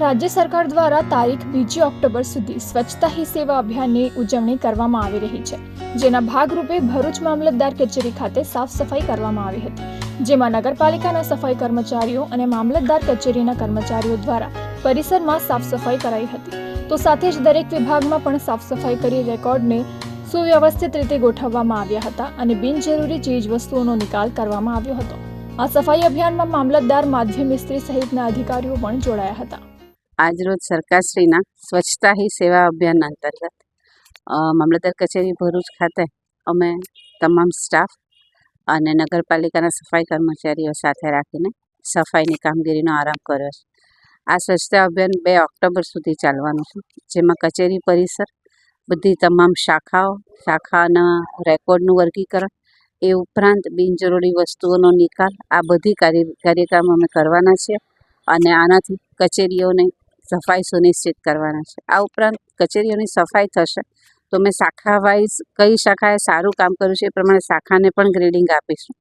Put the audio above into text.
રાજ્ય સરકાર દ્વારા તારીખ બીજી ઓક્ટોબર સુધી સ્વચ્છતા હી સેવા અભિયાનની ઉજવણી કરવામાં આવી રહી છે, જેના ભાગરૂપે ભરૂચ મામલતદાર કચેરી ખાતે સાફ સફાઈ કરવામાં આવી હતી, જેમાં નગરપાલિકાના સફાઈ કર્મચારીઓ અને મામલતદાર કચેરીના કર્મચારીઓ દ્વારા પરિસરમાં સાફ સફાઈ કરાઈ હતી. તો સાથે જ દરેક વિભાગમાં પણ સાફ સફાઈ કરી રેકોર્ડને સુવ્યવસ્થિત રીતે ગોઠવવામાં આવ્યા હતા અને બિનજરૂરી ચીજ વસ્તુઓનો નિકાલ કરવામાં આવ્યો હતો. આ સફાઈ અભિયાનમાં મામલતદાર માધ્યમ મિસ્ત્રી સહિતના અધિકારીઓ પણ જોડાયા હતા. આજરોજ સરકારશ્રીના સ્વચ્છતા હી સેવા અભિયાન અંતર્ગત મામલતદાર કચેરી ભરૂચ ખાતે અમે તમામ સ્ટાફ અને નગરપાલિકાના સફાઈ કર્મચારીઓ સાથે રાખીને સફાઈની કામગીરીનો આરંભ કર્યો છે. આ સ્વચ્છતા અભિયાન બે ઓક્ટોબર સુધી ચાલવાનું છે, જેમાં કચેરી પરિસર, બધી તમામ શાખાઓ, શાખાના રેકોર્ડનું વર્ગીકરણ, એ ઉપરાંત બિનજરૂરી વસ્તુઓનો નિકાલ, આ બધી કાર્ય, કાર્યક્રમ અમે કરવાના છીએ અને આનાથી કચેરીઓને સફાઈ સુનિશ્ચિત કરવાના છે. આ ઉપરાંત કચેરીઓની સફાઈ થશે. તો મેં શાખા વાઇઝ કઈ શાખાએ સારું કામ કર્યું છે એ પ્રમાણે શાખાને પણ ગ્રેડિંગ આપીશું.